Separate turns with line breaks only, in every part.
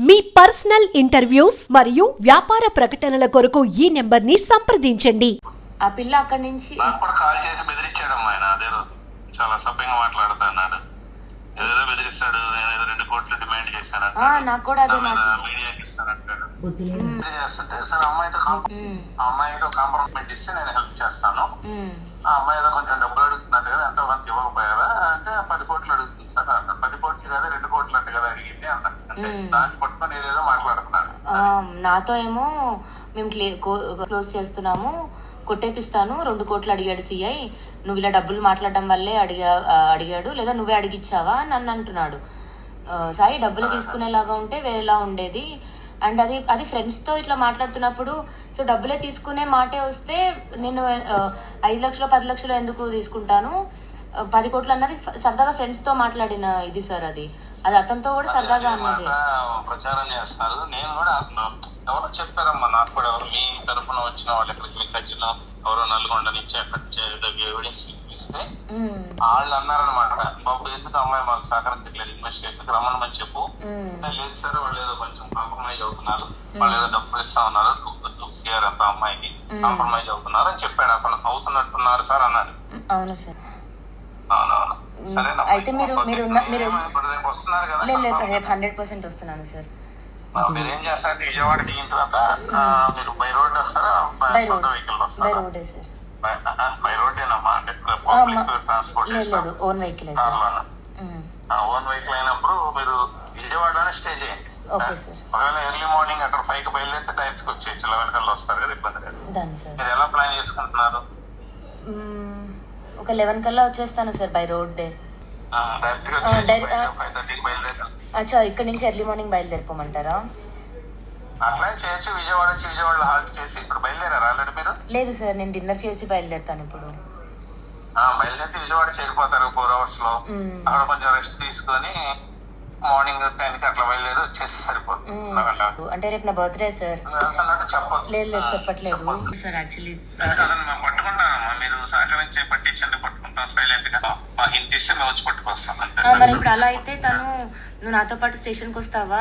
మీ personal interviews మరియు వ్యాపార ప్రకటనల కొరకు ఈ నెంబర్ని సంప్రదించండి.
ఆ పిల్ల అక్కడి నుంచి
నాకు కూడా కాల్ చేసి బెదిరించాడమ్మా ఆయన. అదే రోజు చాలా సభ్యంగా మాట్లాడుతా అన్నాడు ఏదేదో బెదిరిస్తాడు. నేను ఏదో రెండు కోట్లు డిమాండ్ చేశాను
ఆ, నాకు కూడా అదే మాట.
మీడియాకి
బుద్ధి లేదు.
ఇది చేస్తుంటే సరే అమ్మాయితో కాంప్ర-
ఉమ్,
ఆ అమ్మాయితో కాంప్రమైజ్ ఇస్తే నేను హెల్ప్ చేస్తాను.
ఉమ్,
ఆ అమ్మాయి ఏదో కొంచెం డబ్బులు అడుగుతున్నట్టు కదా ఎంతో కొంత ఇవ్వకపోయారా అంటే పది కోట్లు అడుగుతుంది సార్. అన్న పది కోట్లు కదా రెండు కోట్లు అంటే కదా అడిగింది. అన్న
నాతో ఏమో మేము క్లే క్లోజ్ చేస్తున్నాము కొట్టేపిస్తాను రెండు కోట్లు అడిగాడు సిఐ నువ్వు ఇలా డబ్బులు మాట్లాడడం వల్లే అడిగా అడిగాడు లేదా నువ్వే అడిగిచ్చావా నన్ను అంటున్నాడు. సాయి డబ్బులు తీసుకునేలాగా ఉంటే వేరేలా ఉండేది. అండ్ అది అది ఫ్రెండ్స్తో ఇట్లా మాట్లాడుతున్నప్పుడు సో డబ్బులే తీసుకునే మాటే వస్తే నేను ఐదు లక్షలు పది లక్షలు ఎందుకు తీసుకుంటాను? పది కోట్లు అన్నది సరదాగా ఫ్రెండ్స్తో మాట్లాడిన ఇది సార్ అది. అది అతనితో కూడా సరదాగా
మాట ప్రచారం చేస్తున్నారు నేను కూడా ఎవరో చెప్పారమ్మా నాకు కూడా ఎవరు మీ తరఫున వచ్చిన వాళ్ళు ఎక్కడికి? మీ ఖర్చులో ఎవరో నల్గొండ నుంచి అక్కడ ఎవిడెన్స్ ఇస్తే వాళ్ళు అన్నారనమాట బాబు ఎందుకు అమ్మాయి మాకు సహకరించట్లేదు ఇన్వెస్ట్ చేసి రమ్మని చెప్పు. లేదు సార్ వాళ్ళు ఏదో కొంచెం కాంప్రమైజ్ అవుతున్నారు. వాళ్ళు ఏదో డబ్బులు ఇస్తా ఉన్నారు. సిఆర్ అంత అమ్మాయికి కాంప్రమైజ్ అవుతున్నారు అని చెప్పాడు. అతను అవుతున్నట్టున్నారు సార్ అన్నాడు.
అవును? అయితే మీరు- మీరు మీరు- లేదు లేదు రేపు హండ్రెడ్ పర్సెంట్ వస్తున్నాను సార్.
మీరు ఏం చేస్తారంటే విజయవాడ దిగిన తర్వాత మీరు బై రోడ్ వస్తారా? By
road.
వెహికల్
బై రోడే సార్.
బై రోడ్డేనమ్మా అంటే public transportation
own vehicle
own vehicle అయినప్పుడు మీరు విజయవాడలోనే స్టే చేయండి. ఒకవేళ ఎర్లీ మార్నింగ్ అక్కడ ఫైవ్కి బయలుదేరితే డైరెక్ట్కి వచ్చేయచ్చు. లెవెన్ కల్లా వస్తారు కదా ఇబ్బంది లేదు. మీరు ఎలా ప్లాన్ చేసుకుంటున్నారు?
ఒక లెవెన్ కల్లా వచ్చేస్తాను సార్ బై రోడ్ డే అచ్చా ఇక్కడ నుంచి ఎర్లీ మార్నింగ్ బయలుదేరిపోమంటారా?
అట్లా చేయొచ్చు విజయవాడ వచ్చి విజయవాడలో హాల్ట్ చేసి ఇప్పుడు బయలుదేరారు ఆల్రెడీ మీరు?
లేదు సార్ నేను డిన్నర్ చేసి బయలుదేరుతాను ఇప్పుడు.
ఆ, బయలుదేరితే విజయవాడ చేరిపోతారు ఫోర్
అవర్స్లో.
అక్కడ కొంచెం రెస్ట్ తీసుకొని మార్నింగ్ టెన్కి అట్లా బయలుదేరి వచ్చేసి సరిపోతుంది.
అంటే రేపు నా బర్త్డే సార్.
వెళ్తున్నట్టు చెప్పొద్దు.
లేదు లేదు చెప్పట్లేదు. సార్ యాక్చువల్లీ
కాదండి, మేము పట్టుకుంటామమ్మా మీరు సహకరించి పట్టించండి పట్టుకుంటాం సైలెంట్గా మా ఇంటి ఇస్తే మేము వచ్చి పట్టుకొస్తాం అంతే
మరి ఇప్పుడు అలా అయితే తను నువ్వు నాతో పాటు స్టేషన్కి వస్తావా?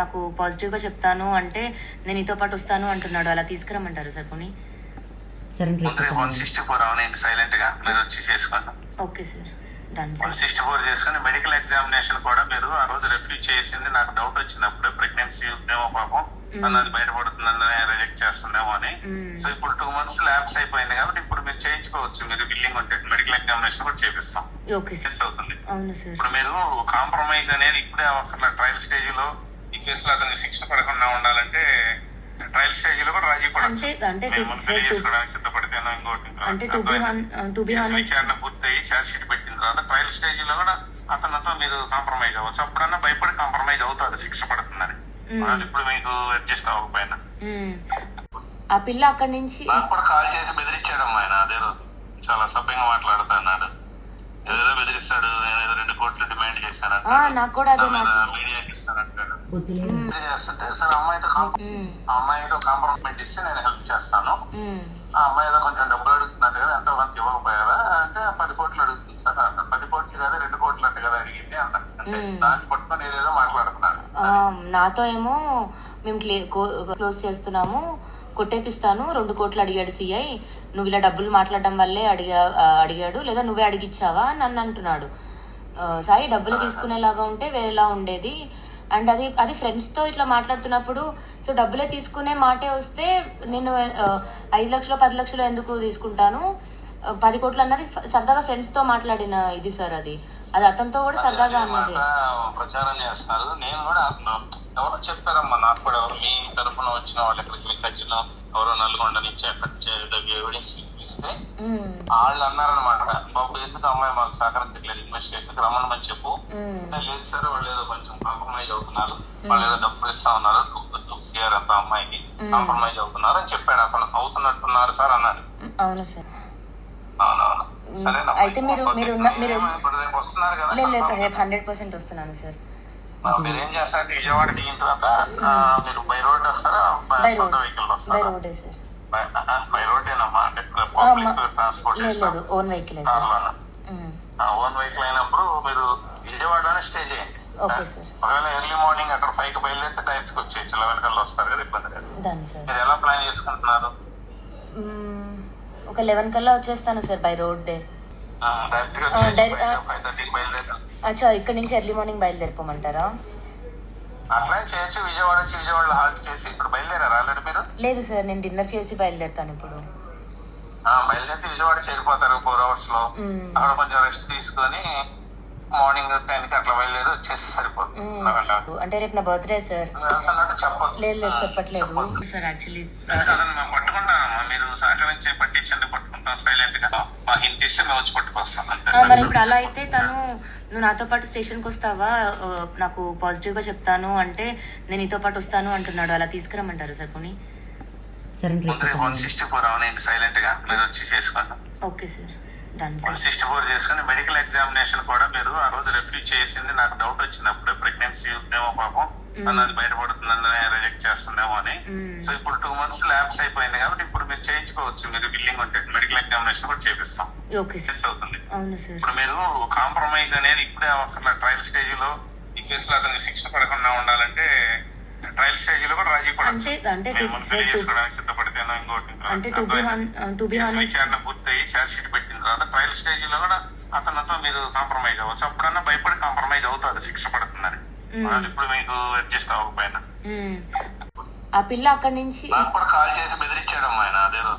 నాకు పాజిటివ్గా చెప్తాను అంటే నేను నీతో పాటు వస్తాను అంటున్నాడు. అలా తీసుకురమ్మంటారు సార్ పోనీ?
వన్ సిక్స్టీ ఫోర్ అవునండి సైలెంట్గా. మీరు వచ్చి చేసుకోండి.
Okay sir.
One sixty four చేసుకుని మెడికల్ ఎగ్జామినేషన్ కూడా మీరు ఆ రోజు రిఫ్యూజ్ చేసింది. నాకు డౌట్ వచ్చినప్పుడు ప్రెగ్నెన్సీ ఉందేమో పాపం. అన్నది బయటపడుతుందని రిజెక్ట్ చేస్తుందేమో అని. సో ఇప్పుడు టూ మంత్స్ ల్యాబ్స్ అయిపోయింది కాబట్టి ఇప్పుడు మీరు చేయించుకోవచ్చు. మీరు బిల్లింగ్ ఉంటే మెడికల్ ఎగ్జామినేషన్ కూడా చేపిస్తాం. అవుతుంది. ఇప్పుడు మీరు కాంప్రమైజ్ అనేది ఇప్పుడే అవసరం ట్రయల్ స్టేజ్లో ఈ కేసులో అతనికి శిక్ష పడకుండా ఉండాలంటే ట్రయల్ స్టేజ్లో కూడా రాజీ పడచ్చు.
అంటే-
సిద్ధపడితేనో ఇంకోటి
హానెస్ట్
విచారణ పూర్తయి ఛార్జ్ షీట్ పెట్టిన తర్వాత ట్రయల్ స్టేజ్లో కూడా అతనితో మీరు కాంప్రమైజ్ అవ్వచ్చు. అప్పుడన్నా భయపడి కాంప్రమైజ్ అవుతారు శిక్ష పడుతుందని. ఇప్పుడు మీకు అడ్జస్ట్ అవ్వకపోయినా
ఆ పిల్ల అక్కడి నుంచి
నాకు కూడా కాల్ చేసి బెదిరించాడమ్మా ఆయన అదే రోజు. చాలా సభ్యంగా మాట్లాడుతా అన్నాడు. ఏదేదో బెదిరిస్తాడు నేను ఏదో రెండు కోట్లు డిమాండ్ చేశాను
ఆ, నాకు కూడా అదే మాట.
మీడియాకి
లేదు.
ఇది చేస్తుంటే సరే అమ్మాయితో కాంప్ర-
ఉమ్,
ఆ అమ్మాయితో కాంప్రమైజ్ ఇస్తే నేను హెల్ప్ చేస్తాను.
ఉమ్,
ఆ అమ్మాయి ఏదో కొంచెం డబ్బులు అడుగుతున్నట్టు కదా ఎంతో కొంత ఇవ్వకపోయారా? అంటే పది కోట్లు అడుగుతుంది సార్ అన్న పది కోట్లు కదా రెండు కోట్లు అంటే కదా అడిగింది అన్న అంటే. దాన్ని పట్టుకొని ఏదేదో మాట్లాడుతున్నాడు
ఆ, నాతో ఏమో మేము క్లే క్లోజ్ చేస్తున్నాము కొట్టేపిస్తాను రెండు కోట్లు అడిగాడు సిఐ నువ్వు ఇలా డబ్బులు మాట్లాడడం వల్లే అడిగా అడిగాడు లేదా నువ్వే అడిగిచ్చావా నన్ను అంటున్నాడు. సాయి డబ్బులు తీసుకునేలాగా ఉంటే వేరేలా ఉండేది. అండ్ అది అది ఫ్రెండ్స్తో ఇట్లా మాట్లాడుతున్నప్పుడు సో డబ్బులే తీసుకునే మాటే వస్తే నేను ఐదు లక్షలు పది లక్షలు ఎందుకు తీసుకుంటాను? పది కోట్లు అన్నది సరదాగా ఫ్రెండ్స్తో మాట్లాడిన ఇది సార్ అది. అది అతనితో కూడా సరదాగా అన్నది
మాట ప్రచారం చేస్తున్నారు. నేను కూడా ఎవరో చెప్పారమ్మా నాకు కూడా ఎవరు మీ తరఫున వచ్చిన వాళ్ళు ఎక్కడికి మీ ఖర్చులో ఎవరో నల్గొండ నుంచి అక్కడ ఎవిడెన్స్ ఇస్తే వాళ్ళు అన్నారనమాట బాబు ఎందుకు అమ్మాయి మాకు సహకరించట్లేదు ఇన్వెస్ట్ చేసి రమ్మని చెప్పు. లేదు సార్ వాళ్ళు ఏదో కొంచెం కాంప్రమైజ్ అవుతున్నారు. వాళ్ళు ఏదో డబ్బులు ఇస్తా ఉన్నారు సిఆర్ అంత అమ్మాయికి. కాంప్రమైజ్ అవుతున్నారు అని చెప్పాడు. అతను అవుతున్నట్టున్నారు సార్ అన్నాడు.
అవును? అయితే మీరు- మీరు మీరు- లేదు లేదు రేపు హండ్రెడ్ పర్సెంట్ వస్తున్నాను సార్.
మీరు ఏం చేస్తారంటే విజయవాడ దిగిన తర్వాత మీరు బై రోడ్ వస్తారా? By
road.
వెహికల్
బై
వస్తారా
రోడే సార్.
బై- బై రోడ్డేనమ్మా అంటే public transportation
own vehicle sir.
Own vehicle అయినప్పుడు మీరు విజయవాడలోనే స్టే చేయండి.
సార్.
ఒకవేళ ఎర్లీ మార్నింగ్ అక్కడ ఫైవ్కి బయలుదేరితే డైరెక్ట్కి వచ్చేయచ్చు లెవెన్ కల్లా వస్తారు కదా ఇబ్బంది లేదు.
సార్
మీరు ఎలా ప్లాన్ చేసుకుంటున్నారు?
ఒక లెవెన్ కల్లా వచ్చేస్తాను సార్ బై రోడ్ డే అచ్చా ఇక్కడ నుంచి ఎర్లీ మార్నింగ్ బయలుదేరిపోమంటారా?
అట్లా చేయొచ్చు విజయవాడ వచ్చి విజయవాడలో హాల్ట్ చేసి ఇప్పుడు బయలుదేరారు ఆల్రెడీ మీరు?
లేదు సార్ నేను డిన్నర్ చేసి బయలుదేరుతాను ఇప్పుడు.
విజయవాడ చేరిపోతారు ఫోర్ అవర్స్లో.
మ్మ్.
అక్కడ కొంచెం రెస్ట్ తీసుకొని మార్నింగ్ టెన్కి అట్లా బయలుదేరి వచ్చేసి సరిపోతుంది.
అంటే రేపు నా బర్త్డే సార్. లేదు లేదు చెప్పట్లేదు. సార్ యాక్చువల్లీ
మీరు సహకరించి పట్టించండి పట్టుకుంటాం సైలెంట్గా మా హింట్ ఇస్తే మేము వచ్చి పట్టుకొస్తాం అంతే
మరి ఇప్పుడు అలా అయితే తను నువ్వు నాతో పాటు స్టేషన్కి వస్తావా? ఆ, నాకు పాజిటివ్గా చెప్తాను అంటే నేను నీతో పాటు వస్తాను అంటున్నాడు. అలా తీసుకురమ్మంటారు సార్ పోనీ?
ముందు వన్ సిక్స్టీ ఫోర్ అవునండి సైలెంట్గా? మీరు వచ్చి చేసుకోండి.
Okay sir. Done
one sixty four చేసుకుని మెడికల్ ఎగ్జామినేషన్ కూడా మీరు ఆ రోజు రిఫ్యూజ్ చేసింది. నాకు డౌట్ వచ్చినప్పుడు ప్రెగ్నెన్సీ ఉందేమో పాపం. అన్నది బయటపడుతుందని రిజెక్ట్ చేస్తుందేమో అని. సో ఇప్పుడు టూ మంత్స్ ల్యాబ్స్ అయిపోయింది కాబట్టి ఇప్పుడు మీరు చేయించుకోవచ్చు. మీరు బిల్లింగ్ ఉంటే మెడికల్ ఎగ్జామినేషన్ కూడా చేపిస్తాం. అవుతుంది. ఇప్పుడు మీరు కాంప్రమైజ్ అనేది ఇప్పుడే అక్కడ ట్రయల్ స్టేజ్లో ఈ కేసులో అతనికి శిక్ష పడకుండా ఉండాలంటే ట్రయల్ స్టేజ్లో కూడా రాజీ పడచ్చు. చేసుకోవడానికి సిద్ధపడితేనో ఇంకోటి
హానెస్ట్
విచారణ పూర్తయి ఛార్జ్ షీట్ పెట్టిన తర్వాత ట్రయల్ స్టేజ్లో కూడా అతనితో మీరు కాంప్రమైజ్ అవ్వచ్చు. అప్పుడన్నా భయపడి కాంప్రమైజ్ అవుతారు శిక్ష పడుతుందని. ఇప్పుడు మీకు అడ్జస్ట్ అవ్వకపోయినా
ఆ పిల్ల అక్కడి నుంచి
నాకు కూడా కాల్ చేసి బెదిరించాడమ్మా ఆయన అదేదో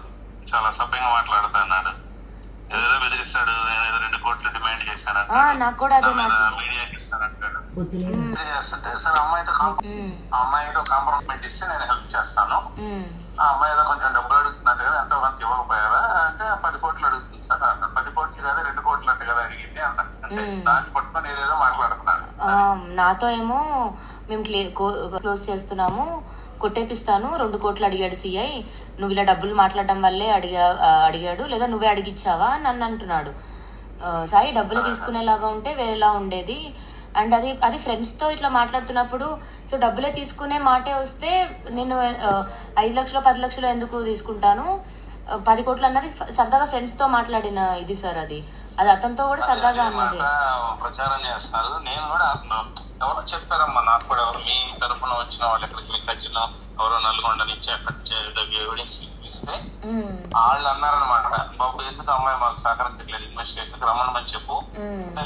చాలా సభ్యంగా మాట్లాడుతున్నాడు. ఏదేదో బెదిరిస్తాడు నేను ఏదో రెండు కోట్లు డిమాండ్ చేశాను
ఆ, నాకు కూడా అదే.
మీడియాకి చేస్తుంటే సరే అమ్మాయితో అమ్మాయితో కాంప్రమైజ్ ఇస్తే నేను హెల్ప్ చేస్తాను.
మ్మ్.
ఆ అమ్మాయి ఏదో కొంచెం డబ్బులు అడుగుతున్నారు కదా ఎంతో కొంత ఇవ్వకపోయారా అంటే ఆ పది కోట్లు అడుగుతుంది సార్ పది కోట్లు కదా రెండు కోట్లు అంటే కదా అడిగింది అంటే. దాన్ని పట్టుకొని ఏదేదో మాట్లాడుతున్నాడు.
ఆ, నాతో ఏమో మేము క్లే క్లోజ్ చేస్తున్నాము కొట్టేపిస్తాను రెండు కోట్లు అడిగాడు సిఐ నువ్వు ఇలా డబ్బులు మాట్లాడడం వల్లే అడిగా అడిగాడు లేదా నువ్వే అడిగిచ్చావా నన్ను అంటున్నాడు. సాయి డబ్బులు తీసుకునేలాగా ఉంటే వేరేలా ఉండేది. అండ్ అది అది ఫ్రెండ్స్తో ఇట్లా మాట్లాడుతున్నప్పుడు సో డబ్బులే తీసుకునే మాటే వస్తే నేను ఐదు లక్షలు పది లక్షలు ఎందుకు తీసుకుంటాను? పది కోట్లు అన్నది సరదాగా ఫ్రెండ్స్తో మాట్లాడిన ఇది సార్ అది. అది అతనితో కూడా సరదాగా అన్నది
ప్రచారం చేస్తున్నారు నేను కూడా. ఎవరో చెప్పారమ్మా నాకు కూడా ఎవరు మీ తరఫున వచ్చిన వాళ్ళు ఎక్కడికి మీకు వచ్చిన ఎవరో నల్గొండ నుంచి అక్కడ ఎవిడెన్స్ ఇస్తే వాళ్ళు అన్నారనమాట బాబు ఎందుకు అమ్మాయి మాకు సహకరించట్లేదు? ఇన్వెస్టిగేషన్ రమ్మని చెప్పు.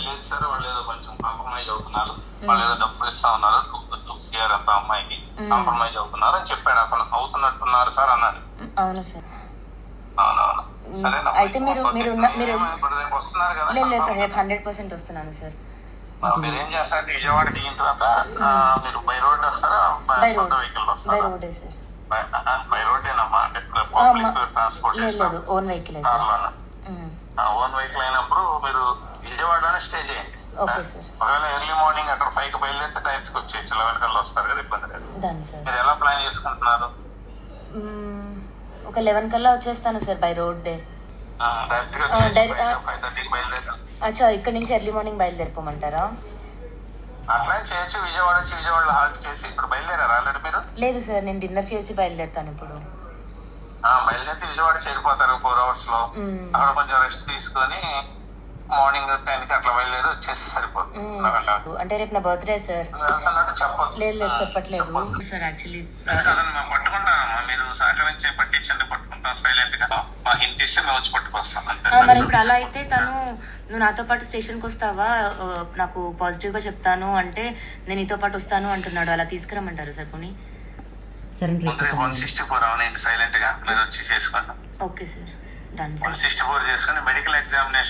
లేదు సార్ వాళ్ళు ఏదో కొంచెం కాంప్రమైజ్ అవుతున్నారు. వాళ్ళు ఏదో డబ్బులు ఇస్తా ఉన్నారు. అమ్మాయికి కాంప్రమైజ్ అవుతున్నారు అని చెప్పాడు. అతను అవుతున్నట్టున్నారు సార్ అన్నాడు.
అవును సార్. అయితే మీరు- మీరు మీరు- లేదు రేపు హండ్రెడ్ పర్సెంట్ వస్తున్నాను సార్.
మీరు ఏం చేస్తారంటే విజయవాడ దిగిన తర్వాత మీరు బై రోడ్ వస్తారా? సొంత వెహికల్ వస్తారా? బై- రోడ్డేనమ్మా. అంటే public transportation
own vehicle
own vehicle అయినప్పుడు మీరు విజయవాడలోనే స్టే చేయండి. ఒకవేళ ఎర్లీ మార్నింగ్ అక్కడ ఫైవ్కి బయలుదేరితే డైరెక్ట్కి వచ్చేయచ్చు. లెవెన్ కల్లా వస్తారు కదా ఇబ్బంది లేదు. మీరు ఎలా ప్లాన్ చేసుకుంటున్నారు?
ఒక లెవెన్ కల్లా వచ్చేస్తాను సార్ బై రోడ్ డే అచ్చా ఇక్కడ నుంచి ఎర్లీ మార్నింగ్ బయలుదేరిపోమంటారా?
అట్లా చేయొచ్చు విజయవాడ వచ్చి విజయవాడలో హాల్ట్ చేసి ఇప్పుడు బయలుదేరారు ఆల్రెడీ మీరు?
లేదు సార్ నేను డిన్నర్ చేసి బయలుదేరుతాను ఇప్పుడు.
ఆ, బయలుదేరితే విజయవాడ చేరిపోతారు ఫోర్ అవర్స్లో.
మ్మ్.
అక్కడ కొంచెం రెస్ట్ తీసుకొని మార్నింగ్ టెన్కి అట్లా బయలుదేరి వచ్చేసి సరిపోతుంది.
అంటే రేపు నా బర్త్డే సార్. లేదు లేదు చెప్పట్లేదు. సార్ యాక్చువల్లీ
మీరు సహకరించి పట్టించండి పట్టుకుంటాం సైలెంట్గా. మా హింట్ ఇస్తే మేము వచ్చి పట్టుకొస్తాం
మరి ఇప్పుడు అలా అయితే తను నువ్వు నాతో పాటు స్టేషన్కి వస్తావా? ఆ, నాకు పాజిటివ్గా చెప్తాను అంటే నేను నీతో పాటు వస్తాను అంటున్నాడు. అలా తీసుకురమ్మంటారు సార్ పోనీ?
వన్
అయిపోతాను
సిక్స్టీ ఫోర్ అవునండి సైలెంట్గా. మీరు వచ్చి చేసుకోండి.
Okay sir. Done
one
sir.
Sixty four చేసుకుని మెడికల్ ఎగ్జామినేషన్